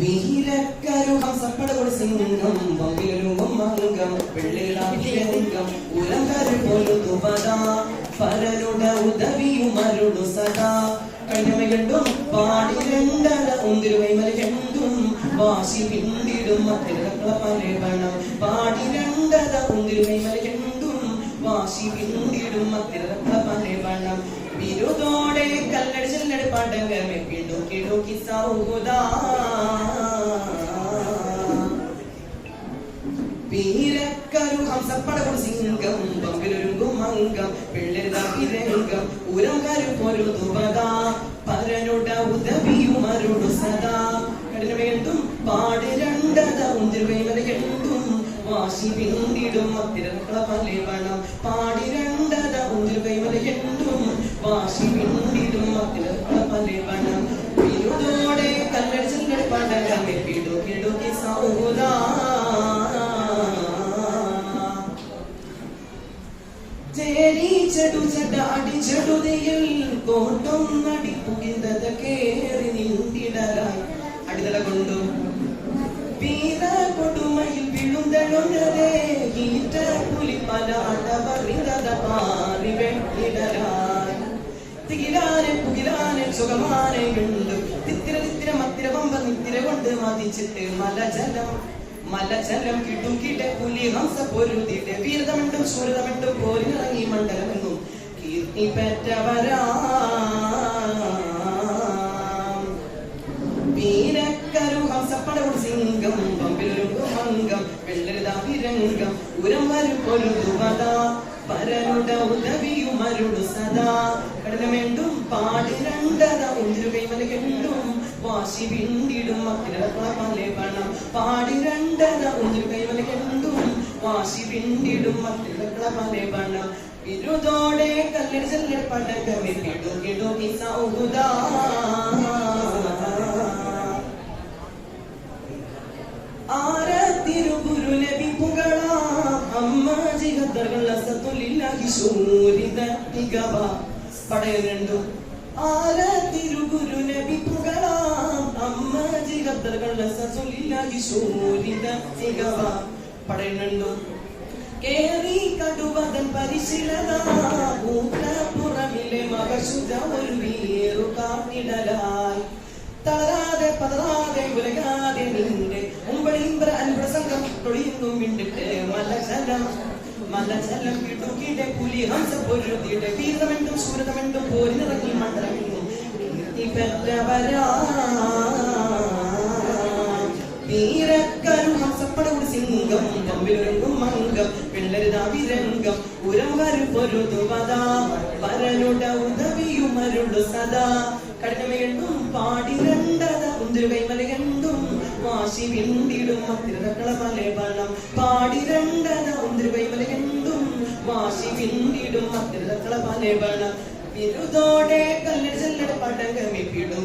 വീരക്കരുഹം സപ്പടകൊടി ഉദവിയുമരുടു സദാ. വാശി പിന്തിടും പിന്തിടും മത്തിരക്കള കല്ലടിച്ചല്ലടി പടകമെ കിടുക്കി കിടുക്കി സൗഹുദാ വീരക്കരു ഹംസപ്പടകുൾ സിംഗം പങ്കിലൊരുങ്ങും മംഗം പിള്ളേരംഗം ഉരം കരു പൊരുതുവത പരനുട ഉദവിയുമരുടു സദാ കടന വേണ്ടും പാടി രണ്ടത ഉന്തിരുവൈമല കണ്ടും വാശി പിന്തിടും മത്തിരക്കള പലവണം പാടി രണ്ടത ഉന്തിരുവൈമല കണ്ടും വാശി പിന്തിടും ചേരീച്ചടു ചട അടിച്ചടുതയിൽ കോട്ടം നടി പുകിന്തത കേറി നിന്തിടരായി. അടിതല കൊണ്ടു. വീര കൊടുമയിൽ വിളുന്തഴുന്നതേ ഈറ്റ പുലി പല അടവറിതത പാറി വെട്ടിടരായി. തികിലാനെ പുകിലാനെ സുഖമാനെ കണ്ടു തിത്തിര തിത്തിര മത്തിര പമ്പ നിത്തിര കൊണ്ട് മതിച്ചിട്ട് മലജലം മലജലം കിട്ടും കിട്ട പുലി ഹംസ പൊരുതിട്ട് വീരതമിട്ടും സൂര്യതമിട്ടും പോരിനിറങ്ങി മണ്ഡലമെന്നും കീർത്തി പെറ്റവരാ. സിംഗം ഉരം വരും പരനുട ഉദവിയുമരുടു സദാ കടലമെണ്ടും പാടി രണ്ടത ഉണ്ടിരുകൈമല കെണ്ടും വാശി വിണ്ടിടും മക്കള പല പണം പാടി രണ്ടത ഉണ്ടിരുകൈമല കെണ്ടും വാശി വിണ്ടിടും മക്കള പല പണം വിരുദോടെ കല്ലടി ചെല്ലടി പടകമെ കിടു കിടു തികവ പടയുന്നുണ്ടു ആരത്തിരുഗുരു നബി പുകളാം? അമ്മ ജിഹദ്ദർകൾ അസത്തുലില്ലാഹി ശൂരിത തികവ പടയുന്നുണ്ടു കേറി കടുവതൻ പരിശീലന. പുറമിലെ മകശുദ്ധ ഒരു വീറു കാട്ടിടലായി തളരാതെ പതറാതെ ഉലകാതെ നിന്റെ ഉമ്പടിമ്പറ അൻപ്രസംഗം തൊഴിയുന്നു മിണ്ടിട്ട് മലജലം മലജലം കിടുകിടെ പുലി ഹംസ പൊരുതിയുടെ വീരതമെണ്ടും ശൂരതമെണ്ടും പോരിനിറങ്ങി മണ്ഡലമെന്നും കീർത്തി പെറ്റവരാ വീരക്കരു ഹംസപ്പടകുടി സിംഗം പമ്പിലൊരുങ്ങും മംഗം പിള്ളരുതാവിരംഗം ഉരം വരു പൊരുതുവത പരനുട ഉദവിയുമരുളു സദാ. കഠിനമേണ്ടും പാടി രണ്ടത ഉന്തിരുകൈമല കണ്ടും വാശി വിണ്ടിടും മത്തിരക്കള മലബണം പാടി രണ്ടത ഉന്തിരുകൈമല കണ്ടും വാശി വിണ്ടിടും മത്തിരക്കള മലബണം വിരുദോടെ കല്ലടി ചെല്ലട പടകമി കിടും